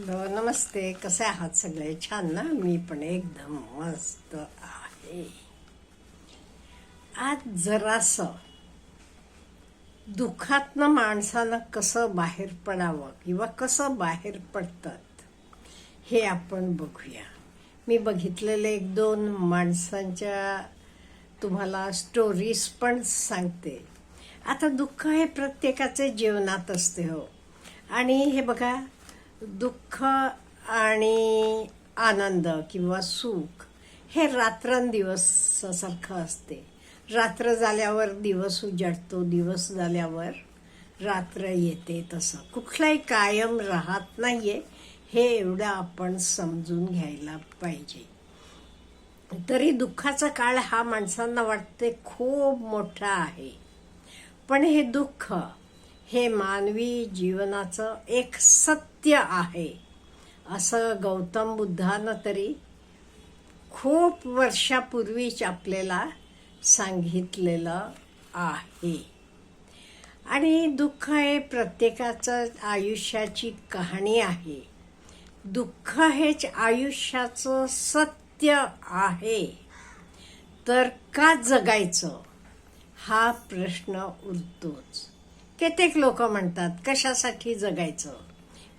Hello नमस्ते. कसे आहात सगळे? छान ना? मी पण एकदम मस्त आहे. आज जरासं दुःखातनं माणसानं कसं बाहेर पडावं किंवा कसं बाहेर पडतात हे आपण बघूया. मी बघितलेले एक दोन माणसांच्या तुम्हाला स्टोरीज पण सांगते. आता दुःख हे प्रत्येकाचे जीवनात असते हो. आणि हे बघा दुःख आणि आनंद किंवा सुख हे रात्रंदिवस सारखं असते. रात्र झाल्यावर दिवस उजाडतो दिवस झाल्यावर रात्र येते तसं. कुठलाही कायम राहत नाही आहे हे एवढं आपण समजून घ्यायला पाहिजे. तरी दुःखाचा काळ हा माणसांना वाटते खूप मोठा आहे. पण हे दुःख हे मानवी जीवनाचं एक सत्य आहे. असं गौतम बुद्धानं तरी खूप वर्षापूर्वीच आपल्याला सांगितलेलं आहे. आणि दुःख हे प्रत्येकाचं आयुष्याची कहाणी आहे. दुःख हेच आयुष्याचं सत्य आहे. तर का जगायचं? हा प्रश्न उरतोच. कित्येक लोक म्हणतात कशासाठी जगायचं?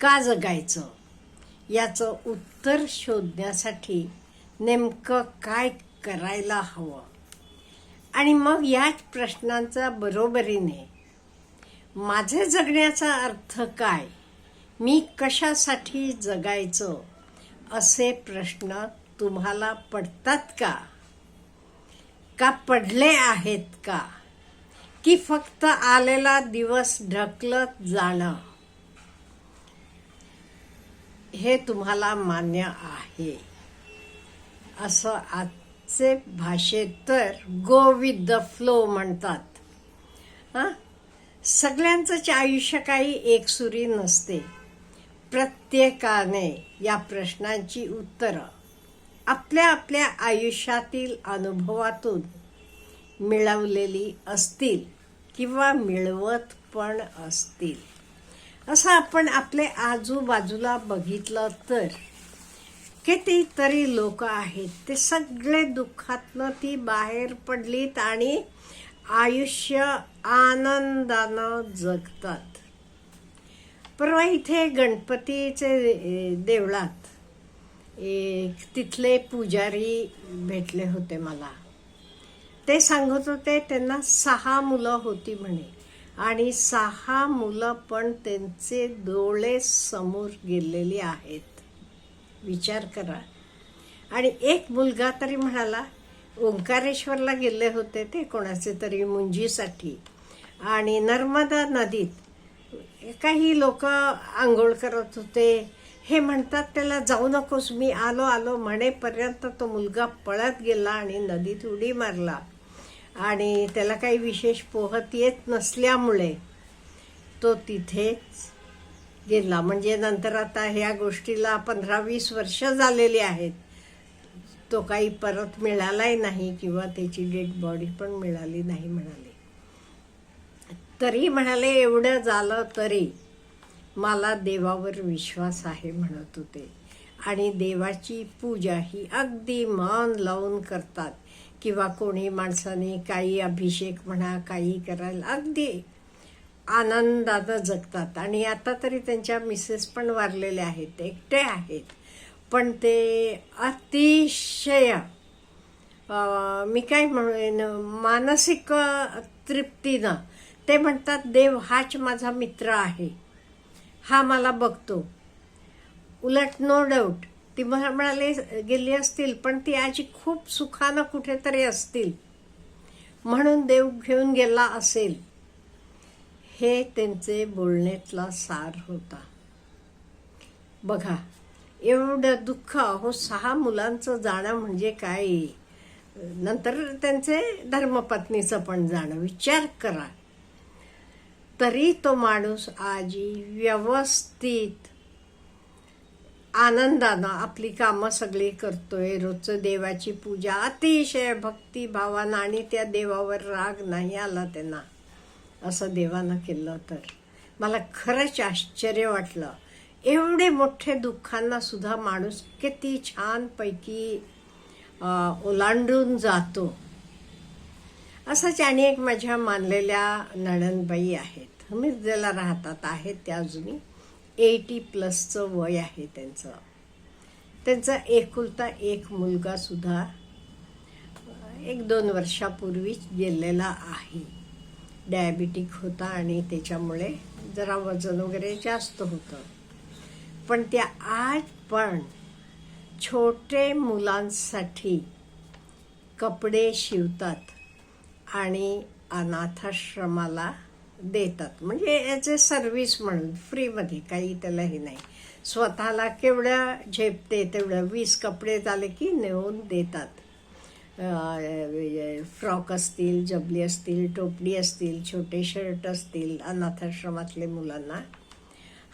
का जगायचं? याचं उत्तर शोधण्यासाठी नेमकं काय करायला हवं? आणि मग याच प्रश्नांचा बरोबरीने माझे जगण्याचा अर्थ काय? मी कशासाठी जगायचं? असे प्रश्न तुम्हाला पडतात का? का पडले आहेत का? की फक्त आलेला दिवस ढकलत जाणं हे तुम्हाला मान्य आहे. असं आजचे भाषेत तर गो विथ द फ्लो म्हणतात. हां? सगळ्यांचंच आयुष्य काही एकसुरी नसते. प्रत्येकाने या प्रश्नांची उत्तरं आपल्या आपल्या आयुष्यातील अनुभवातून मिळवलेली असतील. किंवा मिळवत पण असतील. असं आपण आपले आजूबाजूला बघितलं तर कितीतरी लोक आहेत ते सगळे दुःखातनं ती बाहेर पडलीत आणि आयुष्य आनंदानं जगतात. परवा इथे गणपतीचे देवळात एक तिथले पुजारी भेटले होते मला. ते सांगत होते त्यांना सहा मुलं होती म्हणे. आणि सहा मुलं पण त्यांचे डोळे समोर गेलेली आहेत. विचार करा. आणि एक मुलगा तरी म्हणाला ओंकारेश्वरला गेले होते ते कोणाचे तरी मुंजीसाठी. आणि नर्मदा नदीत काही लोक आंघोळ करत होते. हे म्हणतात त्याला जाऊ नकोस मी आलो आलो. म्हणेपर्यंत तो मुलगा पळत गेला आणि नदीत उडी मारला. आणि त्याला काही विशेष पोहत येत नसल्यामुळे तो तिथेच गेला. म्हणजे नंतर आता ह्या गोष्टीला पंधरा वीस वर्ष झालेली आहेत. तो काही परत मिळालाही नाही किंवा त्याची डेड बॉडी पण मिळाली नाही म्हणाले. तरी म्हणाले एवढं झालं तरी मला देवावर विश्वास आहे म्हणत होते. आणि देवाची पूजा ही अगदी मान लावून करतात. किंवा कोणी माणसाने काही अभिषेक म्हणा काही करायला अगदी आनंदानं जगतात. आणि आता तरी त्यांच्या मिसेस पण वारलेल्या आहेत एकटे आहेत. पण ते अतिशय मी काय म्हणेन मानसिक तृप्तीनं. ते म्हणतात देव हाच माझा मित्र आहे. हा मला बघतो. उलट नो डाऊट ती म्हणाले गेली असतील पण ती आजी खूप सुखानं कुठेतरी असतील. म्हणून देव घेऊन गेला असेल. हे त्यांचे बोलण्यातला सार होता. बघा एवढं दुःख हो सहा मुलांचं जाणं म्हणजे काय? नंतर त्यांचे धर्मपत्नीचं पण जाणं विचार करा. तरी तो माणूस आजी व्यवस्थित आनंदानं आपली कामं सगळी करतोय. रोजचं देवाची पूजा. अतिशय भक्तिभावानं आणि त्या देवावर राग नाही आला त्यांना. असं देवानं केलं तर. मला खरंच आश्चर्य वाटलं. एवढे मोठे दुःखांना सुद्धा माणूस किती छानपैकी ओलांडून जातो. असंच आणि एक माझ्या मानलेल्या नणनबाई आहेत. मिरजेला राहतात आहेत त्या अजूनही. एटी प्लसचं वय आहे त्यांचं. त्यांचा एकुलता एक मुलगा सुद्धा एक दोन वर्षापूर्वीच गेलेला आहे. डायबिटिक होता आणि त्याच्यामुळे जरा वजन वगैरे जास्त होतं. पण त्या आज पण छोटे मुलांसाठी कपडे शिवतात आणि अनाथाश्रमाला देतात. म्हणजे याचे सर्व्हिस म्हणून फ्रीमध्ये काही त्याला हे नाही. स्वतःला केवढ्या झेपते तेवढ्या वीस कपडे झाले की नेऊन देतात. फ्रॉक असतील जबली असतील टोपडी असतील छोटे शर्ट असतील अनाथाश्रमातले मुलांना.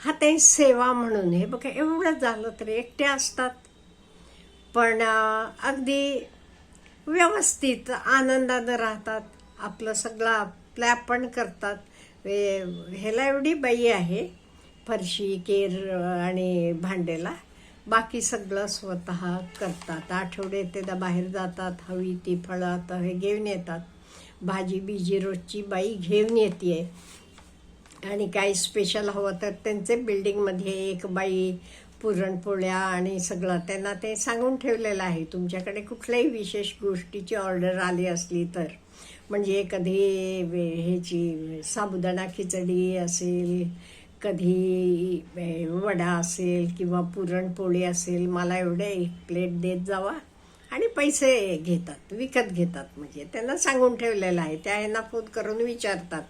हा ते सेवा म्हणून हे बघा एवढं झालं तरी एकटे असतात. पण अगदी व्यवस्थित आनंदानं राहतात. आपलं सगळं आपल्या पण करतात. ह्याला एवढी बाई आहे फरशी केर आणि भांडेला. बाकी सगळं स्वतः करतात. आठवडे ते दा बाहेर जातात हवी ती फळं आता हे घेऊन येतात. भाजी बिजी रोजची बाई घेऊन येते. आणि काही स्पेशल हवं तर त्यांचे बिल्डिंगमध्ये एक बाई पुरणपोळ्या आणि सगळं त्यांना ते सांगून ठेवलेलं आहे. तुमच्याकडे कुठल्याही विशेष गोष्टीची ऑर्डर आली असली तर. म्हणजे कधी वे- ह्याची साबुदाणा खिचडी असेल कधी वडा असेल किंवा पुरणपोळी असेल मला एवढे एक प्लेट देत जावा. आणि पैसे घेतात विकत घेतात. म्हणजे त्यांना सांगून ठेवलेलं आहे. त्या यांना फोन करून विचारतात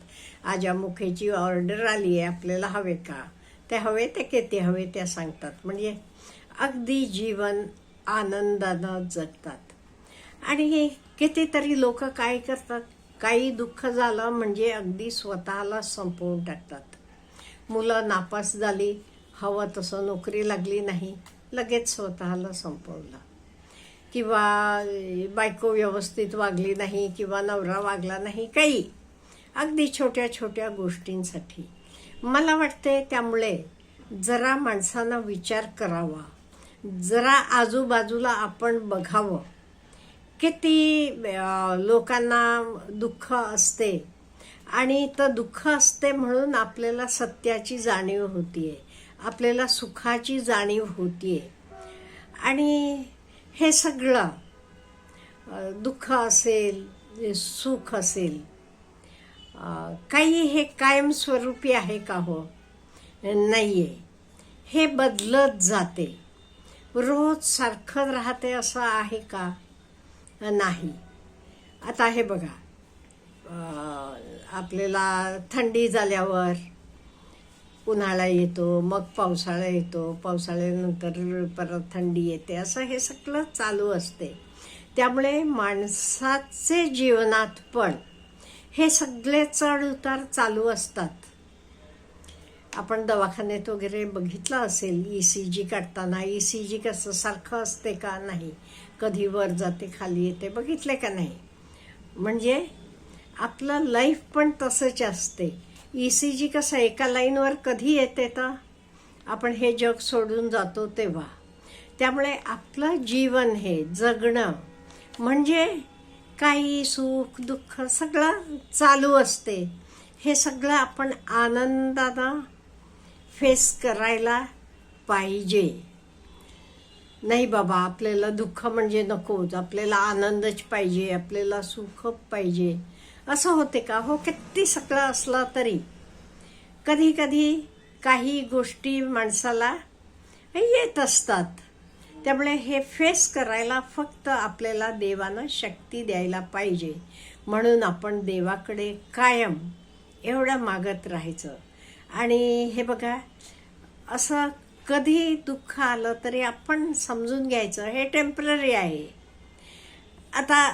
आज अमुखेची ऑर्डर आली आहे आपल्याला हवे का? ते हवे ते किती हवे त्या सांगतात. म्हणजे अगदी जीवन आनंदानं जगतात. आणि कितीतरी लोक काय करतात? काही दुःख झालं म्हणजे अगदी स्वतःला संपवून टाकतात. मुलं नापास झाली हवं तसं नोकरी लागली नाही लगेच स्वतःला संपवलं. किंवा बायको व्यवस्थित वागली नाही किंवा नवरा वागला नाही काही. अगदी छोट्या छोट्या गोष्टींसाठी. मला वाटते त्यामुळे जरा माणसानं विचार करावा. जरा आजूबाजूला आपण बघावं. किती लोकांना दुःख असते आणि तर दुःख असते म्हणून आपल्याला सत्याची जाणीव होतीये. आपल्याला सुखाची जाणीव होतीये. आणि हे सगळं दुःख असेल सुख असेल काही हे कायमस्वरूपी आहे का हो? नाही आहे हे बदलत जाते. रोज सारखं राहते असं आहे का? नाही. आता हे बघा. आपल्याला थंडी झाल्यावर उन्हाळा येतो मग पावसाळा येतो. पावसाळ्यानंतर परत थंडी येते. असं हे सगळं चालू असते. त्यामुळे माणसाचे जीवनात पण हे सगळे चढ उतार चालू असतात. आपण दवाखान्यात वगैरे बघितलं असेल ई सी जी काढताना ई सी जी कसं सारखं असते का? नाही. कधी वर जाते खाली येते बघितले का नाही? म्हणजे आपलं लाईफ पण तसंच असते. ई सी जी कसं एका लाईनवर कधी येते तर? आपण हे जग सोडून जातो तेव्हा. त्यामुळे आपलं जीवन हे जगणं म्हणजे काही सुख दुःख सगळं चालू असते. हे सगळं आपण आनंदानं फेस करायला पाहिजे. नाही बाबा आपल्याला दुःख म्हणजे नकोच. आपल्याला आनंदच पाहिजे आपल्याला सुख पाहिजे. असं होते का? हो किती सगळं असला तरी. कधी कधी काही गोष्टी माणसाला येत असतात. त्यामुळे हे फेस करायला फक्त आपल्याला देवानं शक्ती द्यायला पाहिजे. म्हणून आपण देवाकडे कायम एवढं मागत राहायचं. आणि हे बघा असं कधी दुःख आलं तरी आपण समजून घ्यायचं हे टेंपररी आहे. आता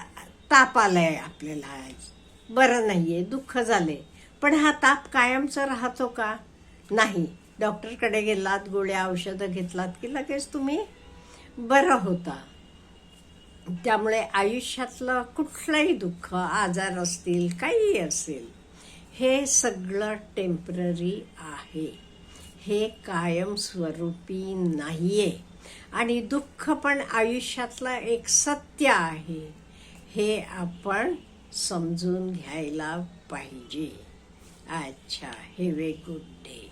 ताप आलाय आपल्याला बरं नाही आहे दुःख झाले पण हा ताप कायमचा राहतो का? नाही. डॉक्टरकडे गेलात गोळ्या औषधं घेतलात की लगेच तुम्ही बरं होता. त्यामुळे आयुष्यातलं कुठलंही दुःख आजार असतील काही असेल हे सगळं टेंपररी आहे. हे कायमस्वरूपी नाही आहे आणि दुःख पण आयुष्यातलं एक सत्य आहे. हे आपण समजून घ्यायला पाहिजे. अच्छा हे वे गुड डे